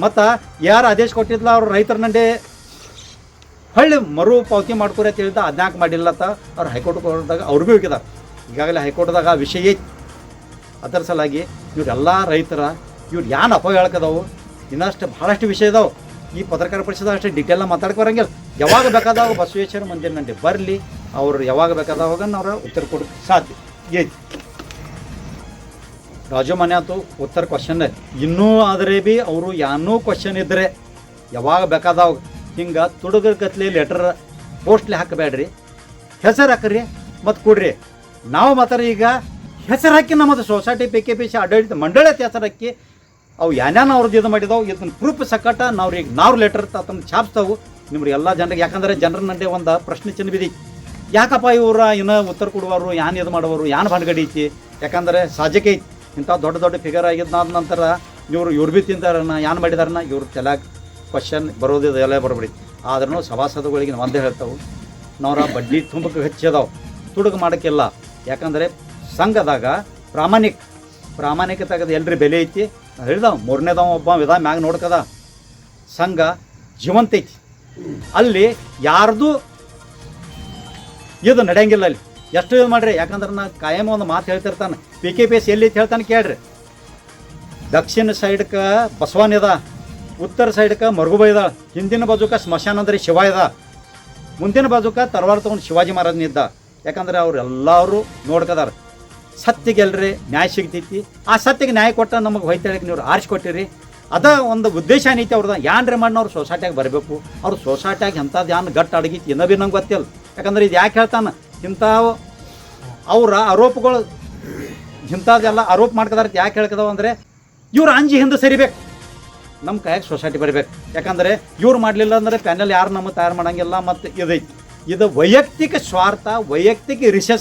Speaker 2: ಮತ್ತು ಯಾರು ಆದೇಶ ಕೊಟ್ಟಿದ್ಲ, ಅವ್ರು ರೈತರ ನಂಡೆ ಹೊಳ್ಳಿ ಮರು ಪಾವತಿ ಮಾಡ್ಕೊರಿ ಅಂತ ಹೇಳಿದ ಅದ್ಯಾಕೆ ಮಾಡಿಲ್ಲತ್ತ ಅವ್ರು ಹೈಕೋರ್ಟ್ ಕೋರ್ಟ್ದಾಗ ಅವ್ರು ಭೀ ಹೋಗಿದ್ದಾರೆ ಈಗಾಗಲೇ ಹೈಕೋರ್ಟ್ದಾಗ ವಿಷಯ ಐತಿ. ಅದರ ಸಲಾಗಿ ಇವರೆಲ್ಲ ರೈತರ ಇವ್ರು ಏನು ಅಪ ಹೇಳ್ಕದವು ಇನ್ನಷ್ಟು ಭಾಳಷ್ಟು ವಿಷಯ ಇದಾವೆ. ಈ ಪತ್ರಕಾರ ಪರಿಷದ ಅಷ್ಟು ಡಿಟೇಲ್ನ ಮಾತಾಡ್ಕೊ ಬರಂಗಿಲ್ಲ. ಯಾವಾಗ ಬೇಕಾದಾಗ ಬಸವೇಶ್ವರ ಮಂದಿರ ನಂಗೆ ಬರಲಿ, ಅವರು ಯಾವಾಗ ಬೇಕಾದಾಗ ಅವ್ರ ಉತ್ತರ ಕೊಡೋಕ್ಕೆ ಸಾಧ್ಯ. ಐತಿ ರಾಜು ಮನೆ ಆತು, ಉತ್ತರ ಕ್ವಶನ್ ಇನ್ನೂ ಆದರೆ ಬಿ ಅವರು ಯಾನೂ ಕ್ವಶನ್ ಇದ್ದರೆ ಯಾವಾಗ ಬೇಕಾದಾಗ ಹಿಂಗೆ ತುಡುಗರ ಕತ್ಲೆ ಲೆಟರ್ ಪೋಸ್ಟ್ಲಿ ಹಾಕಬೇಡ್ರಿ. ಹೆಸರು ಹಾಕ್ರಿ ಮತ್ತು ಕೊಡ್ರಿ. ನಾವು ಮಾತ್ರ ಈಗ ಹೆಸರು ಹಾಕಿ ನಮ್ಮದು society P K P C ಆಡಳಿತ ಮಂಡಳಿ ಅಂತ ಹೆಸರು ಹಾಕಿ ಅವು ಏನೇನು ಅವ್ರದ್ದು ಇದು ಮಾಡಿದವು ಇದನ್ನ ಪ್ರೂಫ್ ಸಕಟ ನಾವು ಈಗ ನಾವು ಲೆಟರ್ ತಂದು ಛಾಪಿಸ್ತಾವು ನಿಮ್ಗೆ ಎಲ್ಲ ಜನರಿಗೆ, ಯಾಕಂದರೆ ಜನರ ನಂಡೆ ಒಂದು ಪ್ರಶ್ನೆ ಚಿನ್ನ ಬಿದಿ. ಯಾಕಪ್ಪ ಇವ್ರ ಇನ್ನು ಉತ್ತರ ಕೊಡುವರು ಏನು ಇದು ಮಾಡುವರು ಏನು ಭಾನ್ಗಡಿ ಐತಿ? ಯಾಕಂದರೆ ಸಾಜಕ್ಕೆ ಐತಿ. ಇಂಥ ದೊಡ್ಡ ದೊಡ್ಡ ಫಿಗರ್ ಆಗಿದ್ದಾದ ನಂತರ ಇವರು ಇವ್ರು ಬಿ ತಿಂತಾರನ್ನ ಏನು ಮಾಡಿದಾರನ್ನ ಇವ್ರು ತಲೆಯಾಗ ಕ್ವಶನ್ ಬರೋದು ಎಲ್ಲ ಬರಬೇಡಿ. ಆದ್ರೂ ಸಭಾಸದಗಳಿಗೆ ಒಂದೇ ಹೇಳ್ತಾವೆ. ನಾವ್ರ ಬಡ್ಡಿ ತುಂಬಕ್ಕೆ ಹೆಚ್ಚಿದಾವೆ ತುಡುಗು ಮಾಡೋಕ್ಕಿಲ್ಲ. ಯಾಕಂದರೆ ಸಂಘದಾಗ ಪ್ರಾಮಾಣಿಕ ಪ್ರಾಮಾಣಿಕತೆಗದ ಎಲ್ರಿ ಬೆಲೆ ಐತಿ. ಹೇಳಿದವ, ಮೂರನೇದವ ಒಬ್ಬ ವಿಧ ಮ್ಯಾಗ ನೋಡ್ಕದ. ಸಂಘ ಜೀವಂತ ಐತಿ. ಅಲ್ಲಿ ಯಾರ್ದು ಇದು ನಡೆಯಂಗಿಲ್ಲ ಅಲ್ಲಿ. ಎಷ್ಟು ಇದು ಮಾಡ್ರಿ? ಯಾಕಂದ್ರೆ ನಾ ಕಾಯಂ ಒಂದು ಮಾತು ಹೇಳ್ತಿರ್ತಾನೆ. ಪಿ ಕೆ ಪಿ ಎಸ್ ಎಲ್ಲಿ ಹೇಳ್ತಾನೆ ಕೇಳ್ರಿ. ದಕ್ಷಿಣ ಸೈಡ್ಕ ಬಸವನ್ ಇದ, ಉತ್ತರ ಸೈಡ್ಕ ಮರುಗುಬ ಇದ, ಹಿಂದಿನ ಬಾಜುಕ ಸ್ಮಶಾನ ಅಂದ್ರೆ ಶಿವ ಇದ. ಮುಂದಿನ ಬಾಜುಕ ತರವಾರ ತಗೊಂಡು ಶಿವಾಜಿ ಮಹಾರಾಜನಿದ್ದ ಯಾಕಂದ್ರೆ ಅವ್ರು ಎಲ್ಲರೂ ನೋಡ್ಕದಾರ. ಸತ್ಯಗೆಲ್ರಿ ನ್ಯಾಯ ಸಿಗ್ತೈತಿ. ಆ ಸತ್ಯಕ್ಕೆ ನ್ಯಾಯ ಕೊಟ್ಟ ನಮಗೆ ಹೊಯ್ತಾಳಕ್ಕೆ ನೀವು ಆರಿಸ್ಕೊಟ್ಟಿರಿ. ಅದ ಒಂದು ಉದ್ದೇಶ ಏನೈತಿ ಅವ್ರದ್ದು ಯಾನ್ರೆ ಮಾಡಿ ಅವ್ರು ಸೊಸೈಟಿಯಾಗಿ ಬರಬೇಕು? ಅವ್ರು ಸೊಸೈಟಿಯಾಗಿ ಎಂಥದ್ದು ಯಾನ್ ಗಟ್ಟ ಅಡಗಿ ಇನ್ನೂ ಬಿ ನಂಗೆ ಗೊತ್ತಿಲ್ಲ. ಯಾಕಂದ್ರೆ ಇದು ಯಾಕೆ ಹೇಳ್ತಾನೆ? ಇಂಥ ಅವರ ಆರೋಪಗಳು ಇಂಥದ್ದೆಲ್ಲ ಆರೋಪ ಮಾಡ್ಕದಾರ ಯಾಕೆ ಹೇಳ್ಕದಾವ ಅಂದರೆ, ಇವ್ರು ಅಂಜಿ ಹಿಂದೆ ಸರಿಬೇಕು. ನಮ್ಮ ಕೈಯಾಗ ಸೊಸೈಟಿ ಬರಬೇಕು. ಯಾಕಂದರೆ ಇವ್ರು ಮಾಡಲಿಲ್ಲ ಅಂದರೆ ಪ್ಯಾನೆಲ್ ಯಾರು ನಮ್ಮ ತಯಾರು ಮಾಡೋಂಗಿಲ್ಲ ಮತ್ತು ಇದೈತಿ. ಇದು ವೈಯಕ್ತಿಕ ಸ್ವಾರ್ಥ, ವೈಯಕ್ತಿಕ ರಿಷ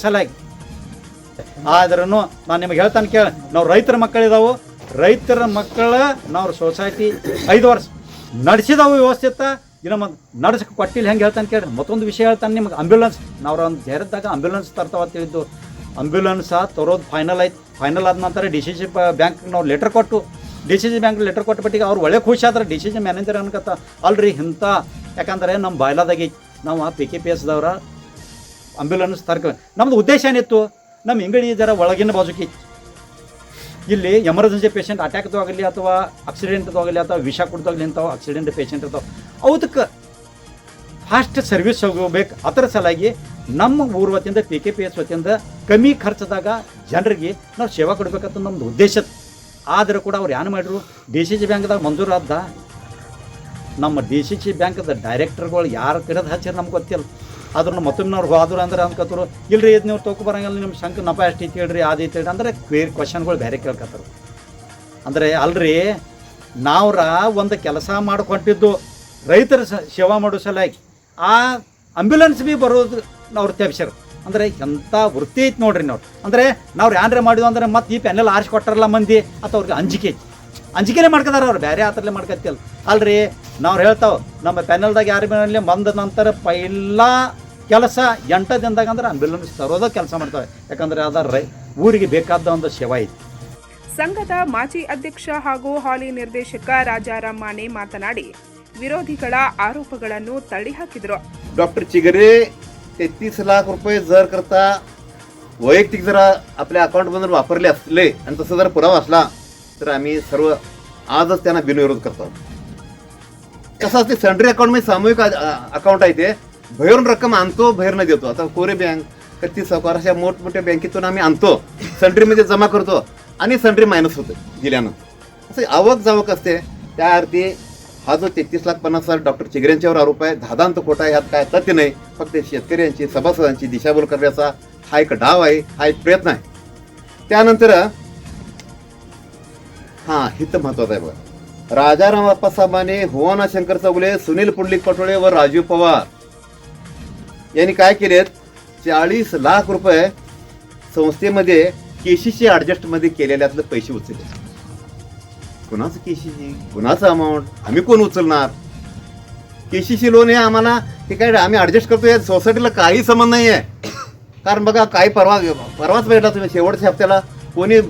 Speaker 2: ಸಲುವಾಗಿ ಆದ್ರೂ ನಾನು ನಿಮಗೆ ಹೇಳ್ತಾನೆ ಕೇಳ, ನಾವು ರೈತರ ಮಕ್ಕಳಿದಾವು. ರೈತರ ಮಕ್ಕಳ ನಾವು ಸೊಸೈಟಿ ಐದು ವರ್ಷ ನಡೆಸಿದವು ವ್ಯವಸ್ಥಿತ. ಇನ್ನು ಮತ್ತು ಕೊಟ್ಟಿಲ್ಲ ಹೆಂಗೆ ಹೇಳ್ತಾನೆ ಕೇಳಿ, ಮತ್ತೊಂದು ವಿಷಯ ಹೇಳ್ತಾನೆ ನಿಮ್ಗೆ ಅಂಬ್ಯುಲೆನ್ಸ್ ನಾವು ಒಂದು ಜೇರದಾಗ ಅಂಬ್ಯುಲೆನ್ಸ್ ತರ್ತಾವ ಅಂತ ಹೇಳಿದ್ದು. ಅಂಬ್ಯುಲೆನ್ಸ ತರೋದು ಫೈನಲ್ ಆಯ್ತು. ಫೈನಲ್ ಆದ ನಂತರ ಡಿ ಸಿ ಸಿ ಬ್ಯಾಂಕ್ ನಾವು ಲೆಟರ್ ಕೊಟ್ಟು D C C bank letter ಕೊಟ್ಟ ಬಟ್ಟಿಗೆ ಅವ್ರು ಒಳ್ಳೆ ಖುಷಿ ಆದ್ರೆ ಡಿ ಸಿ ಸಿ ಮ್ಯಾನೇಜರ್ ಅನ್ಕತ್ತ, ಅಲ್ರಿ ಇಂಥ ಯಾಕಂದರೆ ನಮ್ಮ ಬಾಯ್ಲಾದಾಗಿ ನಾವು ಪಿ ಕೆ ಪಿ ಎಸ್ದವ್ರ ಅಂಬ್ಯುಲೆನ್ಸ್ ತರ್ಕ ನಮ್ದು ಉದ್ದೇಶ ಏನಿತ್ತು? ನಮ್ಮ ಇಂಗಡಿ ಜರ ಒಳಗಿನ ಬಾಜುಕಿ ಇಲ್ಲಿ ಎಮರ್ಜೆನ್ಸಿ ಪೇಷಂಟ್ ಅಟ್ಯಾಕ್ದು ಆಗಲಿ ಅಥವಾ ಆಕ್ಸಿಡೆಂಟ್ದು ಆಗಲಿ ಅಥವಾ ವಿಷ ಕುಡ್ದಾಗಲಿ ಅಂತಾವ ಆಕ್ಸಿಡೆಂಟ್ ಪೇಷಂಟ್ ಇರ್ತಾವೆ. ಅವದಕ್ಕೆ ಫಾಸ್ಟ್ ಸರ್ವಿಸ್ ಹೋಗ್ಬೇಕು. ಅದರ ಸಲುವಾಗಿ ನಮ್ಮ ಪೂರ್ವತಿಯಿಂದ ಪಿ ಕೆ ಪಿ ಎಸ್ ವತಿಯಿಂದ ಕಮ್ಮಿ ಖರ್ಚದಾಗ ಜನರಿಗೆ ನಾವು ಸೇವಾ ಕೊಡ್ಬೇಕಂತ ನಮ್ಮದು ಉದ್ದೇಶ ಆದರೂ ಕೂಡ ಅವ್ರು ಏನು ಮಾಡಿದ್ರು ಡಿ ಸಿ ಸಿ ಬ್ಯಾಂಕ್ದಾಗ ಮಂಜೂರಾದ ನಮ್ಮ ಡಿ ಸಿ ಸಿ ಬ್ಯಾಂಕ್ದ ಡೈರೆಕ್ಟರ್ಗಳು ಯಾರು ಕಡೆದು ಹಚ್ಚಿರ ನಮ್ಗೆ ಗೊತ್ತಿಲ್ಲ. ಆದ್ರೂ ಮತ್ತೊಮ್ಮೆ ಅವ್ರು ಹೋದ್ರು ಅಂದ್ರೆ ಅನ್ಕೋತಾರೆ, ಇಲ್ರಿ ಇದು ನೀವು ತೊಕೊ ಬರಂಗಿಲ್ಲ ನಿಮ್ಮ ಶಂಕ ನಪ ಎಷ್ಟು ಐತಿ ಹೇಳ್ರಿ, ಅದು ಐತಿ ಹೇಳ್ರಿ ಅಂದ್ರೆ ಕ್ವೇರ್ ಕ್ವಶನ್ಗಳು ಬೇರೆ ಕೇಳ್ಕತ್ತಾರ ಅಂದರೆ ಅಲ್ರಿ, ನಾವ್ರ ಒಂದು ಕೆಲಸ ಮಾಡ್ಕೊಂಡಿದ್ದು ರೈತರ ಸೇವಾ ಮಾಡೋ ಸಲುವಾಗಿ, ಆ ಅಂಬ್ಯುಲೆನ್ಸ್ ಬಿ ಬರೋದು ಅವ್ರು ತೆಪ್ಸ್ಯಾರ ಅಂದರೆ ಎಂಥ ವೃತ್ತಿ ಐತಿ ನೋಡ್ರಿ ನಾವು. ಅಂದರೆ ನಾವು ಯಾನ್ರೆ ಮಾಡಿದ್ವು ಅಂದ್ರೆ ಮತ್ತೆ ಈ ಪೆನ್ನೆಲ್ಲ ಆರಿಸಿ ಕೊಟ್ಟಾರಲ್ಲ ಮಂದಿ ಅಥವಾ ಅವ್ರಿಗೆ ಅಂಜಿಕೆ ಐತಿ. ಅಂಜಿಕೆನೇ ಮಾಡ್ಕದಾರ ಅವ್ರು ಬೇರೆ ಆತರಲ್ಲೇ ಮಾಡ್ಕತ್ತಿಲ್ಲ ಅಲ್ರಿ ನಾವು ಹೇಳ್ತಾವ ನಮ್ಮ ಪ್ಯಾನಲ್ದಾಗ ಯಾರು ಮೇಲೆ ಬಂದ ನಂತರ ಪೈಲ ಕೆಲಸ ಎಂಟ ದಿನದಾಗ ಅಂದ್ರೆ ಅಂಬ್ಯುಲೆನ್ಸ್ ತರೋದ ಕೆಲಸ ಮಾಡ್ತಾವೆ ಯಾಕಂದ್ರೆ ಅದ ರೈ ಊರಿಗೆ ಬೇಕಾದ ಒಂದು ಸೇವಾ ಐತಿ
Speaker 1: ಸಂಘದ ಮಾಜಿ ಅಧ್ಯಕ್ಷ ಹಾಗೂ ಹಾಲಿ ನಿರ್ದೇಶಕ ರಾಜಾರಾಮ್ ಮಾನೆ ಮಾತನಾಡಿ ವಿರೋಧಿಗಳ ಆರೋಪಗಳನ್ನು ತಳ್ಳಿಹಾಕಿದರು
Speaker 3: डॉक्टर चिगरे तेहतीस लाख रुपये जर करता वैयक्तिक जर आपल्या अकाउंटमधून वापरले असले आणि तसं जर पुरावा असला तर आम्ही सर्व आजच त्यांना बिनविरोध करतो. कसं असते सॅन्ड्री अकाउंट म्हणजे सामूहिक अकाउंट आहे ते. भैरून रक्कम आणतो बाहेरनं देतो. आता कोरे बँक कत्ती सावकार अशा मोठमोठ्या बँकेतून आम्ही आणतो. सॅन्ड्रीमध्ये जमा करतो आणि सॅन्ड्री मायनस होतं दिल्यानं. असं आवक जावक असते. त्या अर्थी हा जो तेहतीस लाख पन्नास हजार डॉक्टर चिगऱ्यांच्यावर आरोप आहे धादांत खोटा आहे ह्यात काय तथ्य नाही. फक्त शेतकऱ्यांची सभासदांची दिशाभूल करण्याचा हा एक डाव आहे हा एक प्रयत्न आहे. त्यानंतर हा तर महत्त्वाचं आहे बघा. राजाराम बाप्पा साहेबाने हुवाना शंकर चौगुले सुनील पुंडलिक पटोळे व राजीव पवार यांनी काय केलेत? चाळीस लाख रुपये संस्थेमध्ये केसीसी ॲडजस्टमध्ये केलेल्यातले पैसे उचलले. कुणाचं केसीसी कुणाचं अमाऊंट आम्ही कोण उचलणार? केसीसी लोन हे आम्हाला हे काय आम्ही ॲडजस्ट करतोय? सोसायटीला काही संबंध नाही आहे कारण बघा काही परवा परवाच भेटला तुम्ही शेवटच्या हप्त्याला. कोणी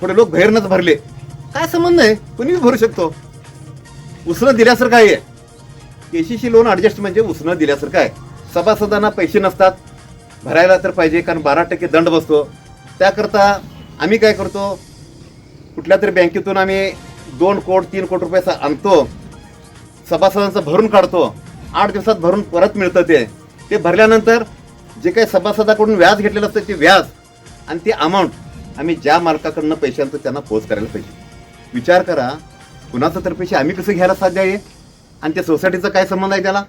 Speaker 3: थोडे लोक भैरनच भरले. काय संबंध आहे? कुणी भरू शकतो. उसणं दिल्यासारखं आहे. केसीसी लोन ॲडजस्ट म्हणजे उसणं दिल्यासारखं आहे. सभासदांना पैसे नसतात. भरायला तर पाहिजे कारण बारा टक्के दंड बसतो. त्याकरता आम्ही काय करतो? कुठल्या तरी बँकेतून आम्ही दोन कोट तीन कोटी रुपयाचा आणतो. सभासदांचं भरून काढतो. आठ दिवसात भरून परत मिळतं ते. ते भरल्यानंतर जे काही सभासदाकडून व्याज घेतलेलं असतं ते व्याज आणि ते अमाऊंट आम्ही ज्या मालकाकडनं पैशांचं त्यांना पोच करायला पाहिजे. विचार करा कुणाचं तर पैसे आम्ही कसं घ्यायला साध्य आहे? आणि त्या सोसायटीचा काय संबंध आहे त्याला?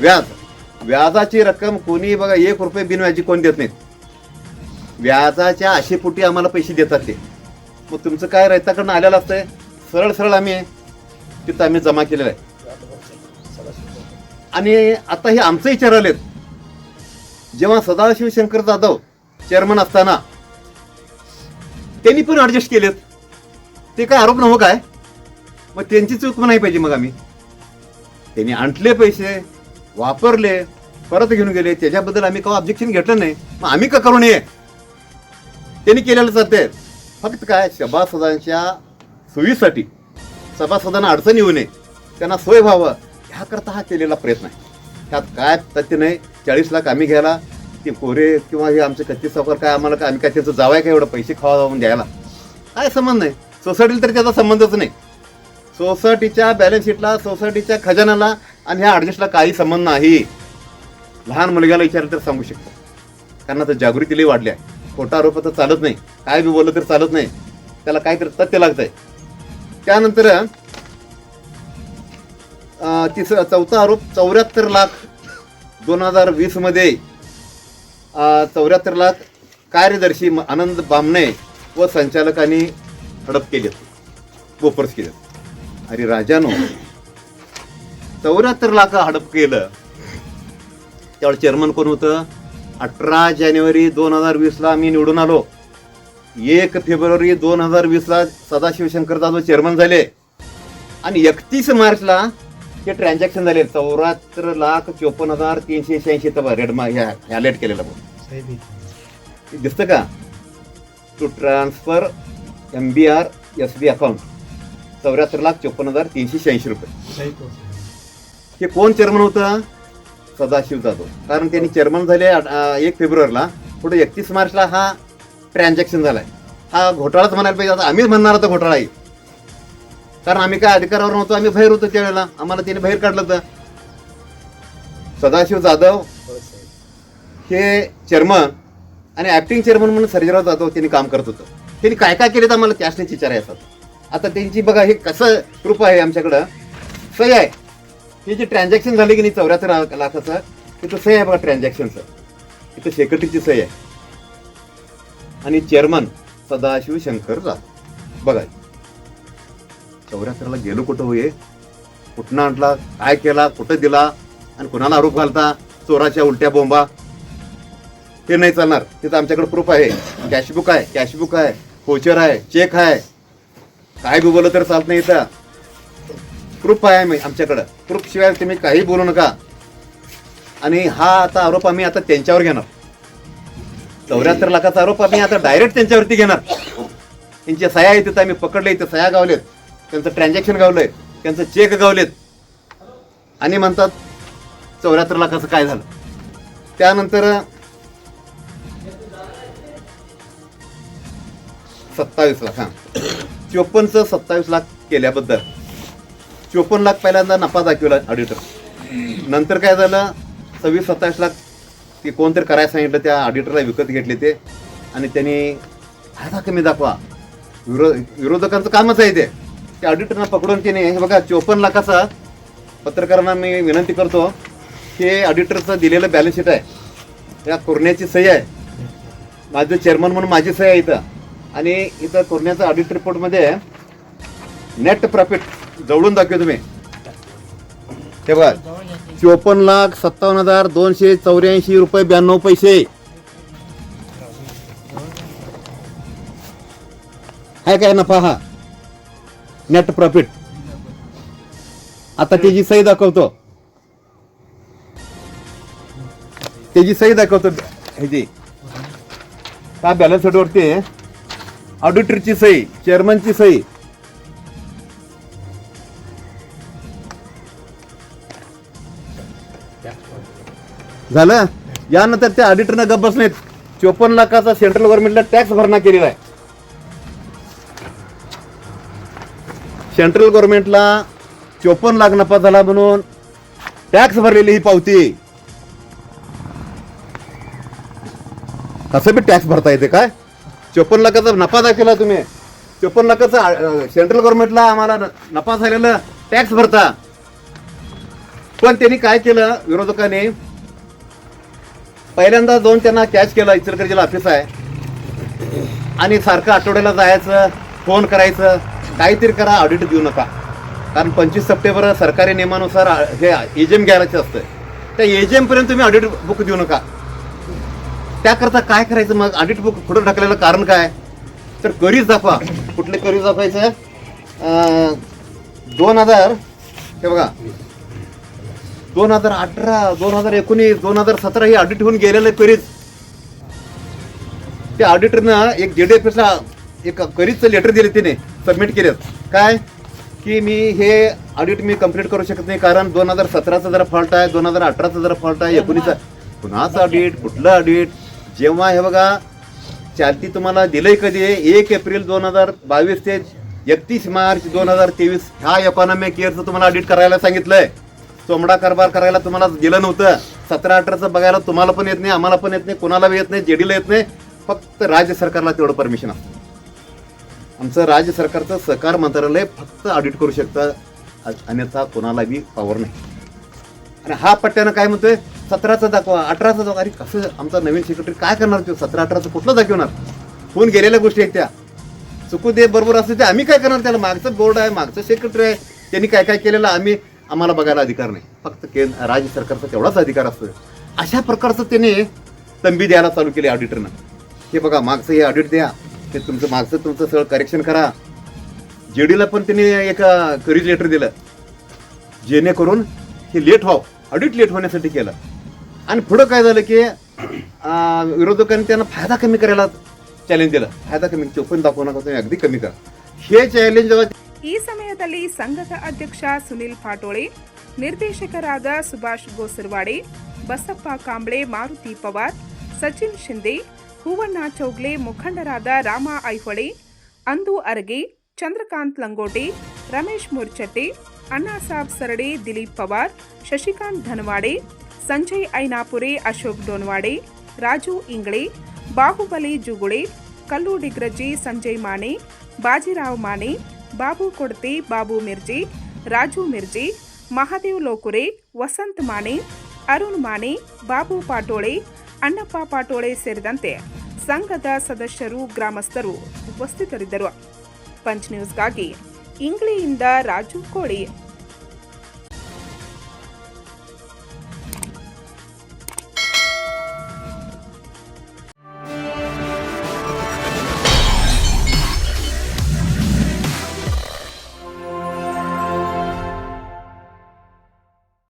Speaker 3: व्याज. व्याजाची रक्कम कोणी बघा एक रुपये बिनव्याजी कोण देत नाहीत. व्याजाच्या आशेपोटी आम्हाला पैसे देतात ते. मग तुमचं काय रैताकडनं आलेलं असतंय? सरळ सरळ आम्ही तिथं आम्ही जमा केलेलं आहे. आणि आता हे आमचं विचार आहेत जेव्हा सदाशिव शंकर जाधव चेअरमन असताना त्यांनी पण ॲडजस्ट केलेत. ते काय आरोप नव्हतं काय? मग त्यांची चूक नाही पाहिजे मग आम्ही. त्यांनी आणले पैसे वापरले परत घेऊन गेले. त्याच्याबद्दल आम्ही का ऑब्जेक्शन घेतलं नाही. मग आम्ही का करू नये त्यांनी केलेलं जाते फक्त काय? सभासदांच्या सोयीसाठी सभासदांना अडचण येऊ नये. त्यांना सोय व्हावं. ह्याकरता हा केलेला प्रयत्न आहे. त्यात काय तथ्य नाही? चाळीस लाख आम्ही घ्यायला. ते कोरे किंवा हे आमचे कच्चे सावकार काय आम्हाला काय आम्ही काय त्याचं जावाय काय एवढं पैसे खावा जाऊन द्यायला? काय संबंध नाही. सोसायटीला तरी त्याचा संबंधच नाही. सोसायटीच्या बॅलन्स शीटला सोसायटीच्या खजानाला आणि ह्या अडजस्टला काही संबंध नाही. लहान मुलग्याला विचारलं तर सांगू शकतो कारण आता जागृतीलाही वाढली आहे खोटा आरोप तर चालत नाही. काय बी बोललं तर चालत नाही. त्याला काहीतरी तथ्य आहे त्यानंतर तिस तिसरा चौथा आरोप चौऱ्याहत्तर लाख दोन हजार वीसमध्ये चौऱ्याहत्तर लाख कार्यदर्शी म- आनंद बामणे व संचालकांनी हडप केलेत. बोपर्स केलेत. अरे राजानो चौऱ्याहत्तर लाख हडप केलं. त्यावेळेस चेअरमन कोण होतं? अठरा जानेवारी दोन हजार वीसला आम्ही निवडून आलो. एक फेब्रुवारी दोन हजार वीसला सदाशिव शंकर जाधव चेअरमन झाले. आणि एकतीस मार्चला ते ट्रान्झॅक्शन झाले. चौऱ्याहत्तर लाख चोपन्न हजार तीनशे शहाऐंशी तर रेडमा ह्या ह्या लेट केलेला दिसतं का? To transfer M B R S B account चौऱ्याहत्तर लाख चोपन्न हजार तीनशे शहाऐंशी रुपये. हे कोण चेअरमन होतं? सदाशिव जाधव. कारण त्यांनी चेअरमन झाले एक फेब्रुवारीला. पुढे एकतीस मार्चला हा ट्रान्झॅक्शन झालाय. हा घोटाळाच म्हणायला पाहिजे. आता आम्हीच म्हणणार होता घोटाळा आहे. कारण आम्ही काय अधिकारावर नव्हतो आम्ही बाहेर होतो त्यावेळेला. आम्हाला त्याने बाहेर काढलं तर सदाशिव जाधव हे चेअरमन आणि ॲक्टिंग चेअरमन म्हणून सर्जेराव जाधव त्यांनी काम करत होतं. त्यांनी काय काय केलं तर आम्हाला त्याच विचारायचं. आता त्यांची बघा हे कसं प्रूफ आहे आमच्याकडं? सही आहे. हे जे ट्रान्झॅक्शन झाले की नाही चौऱ्याहत्तर लाखाचं तिथं सही आहे बघा ट्रान्झॅक्शनचं इथं सेक्रेटरीची सही आहे. आणि चेअरमन सदाशिव शंकर जाधव. बघा. चौऱ्याहत्तरला गेलो कुठं होय कुठनं आणला? काय केला? कुठं दिला? आणि कुणाला आरोप घालता? चोराच्या उलट्या बोंबा. हे नाही चालणार. तिथं आमच्याकडे प्रूफ आहे. कॅशबुक आहे. कॅशबुक आहे. पोचर आहे चेक आहे. काय बी बोललं तर चालत नाही इथं. प्रूफ आहे मी आमच्याकडं. प्रूफ शिवाय तुम्ही काही बोलू नका. आणि हा आता आरोप आम्ही आता त्यांच्यावर घेणार. चौऱ्याहत्तर लाखाचा आरोप आम्ही आता डायरेक्ट त्यांच्यावरती घेणार. त्यांच्या सह्या आहेत तिथं आम्ही पकडले इथं सह्या गावलेत. त्यांचं ट्रान्झॅक्शन गावलंय त्यांचं चेक गावलेत. आणि म्हणतात चौऱ्याहत्तर लाखाचं काय झालं? त्यानंतर सत्तावीस लाख हां. चोपन्नचं सत्तावीस लाख केल्याबद्दल. चोपन्न लाख पहिल्यांदा नफा दाखवला ऑडिटर नंतर काय झालं? सव्वीस सत्तावीस लाख ते कोणतरी करायला सांगितलं त्या ऑडिटरला विकत घेतले ते. आणि त्यांनी फायदा कमी दाखवा. विरो विरोधकांचं कामच आहे ते. त्या ऑडिटरना पकडून त्याने हे बघा चोपन्न लाखाचा पत्रकारांना मी विनंती करतो हे ऑडिटरचं दिलेलं बॅलन्स शीट आहे. या कोरण्याची सही आहे. माझं चेअरमन म्हणून माझी सही आहे इथं. आणि इथं कोरण्याचा ऑडिट रिपोर्टमध्ये नेट प्रॉफिट जवळून दाखव तुम्ही ते बघा चोपन्न लाख सत्तावन्न हजार दोनशे चौऱ्याऐंशी रुपये ब्याण्णव पैसे. आहे काय नफा हा? नेट प्रॉफिट आता त्याची सही दाखवतो. त्याची सही दाखवतो. ह्याची का बॅलन्स वरती ऑडिटरची सही चेअरमनची सही. झालं? यानंतर त्या ऑडिटरनं गप्प नाहीत चोपन्न लाखाचा सेंट्रल गव्हर्नमेंटला टॅक्स भरणा केलेला आहे. सेंट्रल गव्हर्नमेंटला चोपन्न लाख नफा झाला म्हणून टॅक्स भरलेली ही पावती. असं बी टॅक्स भरता येते काय? चोपन्न लाखाचा नफा दाखवला तुम्ही. चोपन्न लाखाचा सेंट्रल गव्हर्नमेंटला आम्हाला नफा झालेला टॅक्स भरता. पण त्यांनी काय केलं विरोधकांनी? पहिल्यांदा दोन त्यांना कॅच केला इचलकरंजीला ऑफिस आहे. आणि सारखं आठवड्याला जायचं फोन करायचं काहीतरी करा ऑडिट देऊ नका. कारण पंचवीस सप्टेंबर सरकारी नियमानुसार हे एजीएम घ्यायचं असतं त्या एजीएमपर्यंत तुम्ही ऑडिट बुक देऊ नका. त्याकरता काय करायचं मग? ऑडिट बुक पुढे ढकलायला कारण काय? तर करीच दाखवा. कुठले करीच दाखवायचं? दोन हजार हे बघा. दोन हजार अठरा दोन हजार एकोणीस दोन हजार सतरा ही ऑडिट होऊन गेलेलं आहे करीच त्या ऑडिटरनं एक जेडीएफएसला एक करीजचं लेटर दिले तिने सबमिट केलेत. काय? की मी हे ऑडिट मी कंप्लीट करू शकत नाही कारण दोन हजार सतराचा जरा फॉल्ट आहे दोन हजार अठराचा जरा फॉल्ट आहे एकोणीसचा. कुणाचं ऑडिट कुठलं ऑडिट जेव्हा हे बघा चालती तुम्हाला दिलंय कधी? एक एप्रिल दोन हजार बावीस ते एकतीस मार्च दोन हजार तेवीस ह्या इकॉनॉमिक इयरचं तुम्हाला ऑडिट करायला सांगितलंय. चोमडा कारभार करायला तुम्हाला दिलं नव्हतं. सतरा अठराचं बघायला तुम्हाला पण येत नाही आम्हाला पण येत नाही कोणाला येत नाही जेडीला येत नाही. फक्त राज्य सरकारला तेवढं परमिशन असतं. आमचं राज्य सरकारचं सहकार मंत्रालय फक्त ऑडिट करू शकतं. अन्यथा कोणालाही पॉवर नाही. आणि हा पट्ट्यानं काय म्हणतोय? सतराचा दाखवा अठराचं दाखवा. अरे कसं आमचा नवीन सेक्रेटरी काय करणार तो? सतरा अठराचं कुठलं दाखवणार? होऊन गेलेल्या गोष्टी आहेत त्या. चुकू दे बरोबर असते ते आम्ही काय करणार त्याला? मागचं बोर्ड आहे मागचं सेक्रेटरी आहे. त्यांनी काय काय केलेलं? आम्ही आम्हाला बघायला अधिकार नाही. फक्त केंद्र राज्य सरकारचा तेवढाच अधिकार असतो अशा प्रकारचं त्याने तंबी द्यायला चालू केली ऑडिटरनं हे बघा मागचं हे ऑडिट द्या. ते तुमचं मागचं तुमचं सगळं करेक्शन करा. जेडीला पण त्यांनी एक करीज लेटर दिलं. जेणेकरून हे लेट व्हावं. ऑडिट लेट होण्यासाठी केलं आणि पुढं काय झालं की अं, विरोधकांनी त्यांना फायदा कमी करायला चॅलेंज दिलं फायदा कमी चोपन्न दाखवू नका तुम्ही अगदी कमी करा हे चॅलेंज जेव्हा
Speaker 1: ಈ ಸಮಯದಲ್ಲಿ ಸಂಘದ ಅಧ್ಯಕ್ಷ ಸುನಿಲ್ ಪಾಟೋಳೆ ನಿರ್ದೇಶಕರಾದ ಸುಭಾಷ್ ಗೋಸರ್ವಾಡೆ ಬಸಪ್ಪ ಕಾಂಬ್ಳೆ ಮಾರುತಿ ಪವಾರ್ ಸಚಿನ್ ಶಿಂದೆ ಹೂವಣ್ಣ ಚೌಗ್ಲೆ ಮುಖಂಡರಾದ ರಾಮ ಐಹೊಳೆ ಅಂದು ಅರಗೆ ಚಂದ್ರಕಾಂತ್ ಲಂಗೋಟೆ ರಮೇಶ್ ಮುರ್ಚಟ್ಟೆ ಅಣ್ಣಾಸಾಬ್ ಸರಡೆ ದಿಲೀಪ್ ಪವಾರ್, ಶಶಿಕಾಂತ್ ಧನವಾಡೆ, ಸಂಜಯ್ ಐನಾಪುರೆ ಅಶೋಕ್ ಡೋನ್ವಾಡೆ ರಾಜು ಇಂಗ್ಳೆ, ಬಾಹುಬಲಿ ಜುಗುಳೆ, ಕಲ್ಲು ಡಿಗ್ರಜಿ ಸಂಜಯ್ ಮಾಣೆ, ಬಾಜಿರಾವ್ ಮಾಣೆ, ಬಾಬು ಕೊಡ್ತಿ, ಬಾಬು ಮಿರ್ಜಿ, ರಾಜು ಮಿರ್ಜಿ, ಮಹಾದೇವ್ ಲೋಕುರೆ, ವಸಂತ್ ಮಾಣೆ, ಅರುಣ್ ಮಾಣೆ, ಬಾಬು ಪಾಟೋಳೆ, ಅಣ್ಣಪ್ಪ ಪಾಟೋಳೆ ಸೇರಿದಂತೆ ಸಂಘದ ಸದಸ್ಯರು, ಗ್ರಾಮಸ್ಥರು ಉಪಸ್ಥಿತರಿದ್ದರು. ಪಂಚ್ ನ್ಯೂಸ್ಗಾಗಿ ಇಂಗ್ಲಿಯಿಂದ ರಾಜು ಕೋಳಿ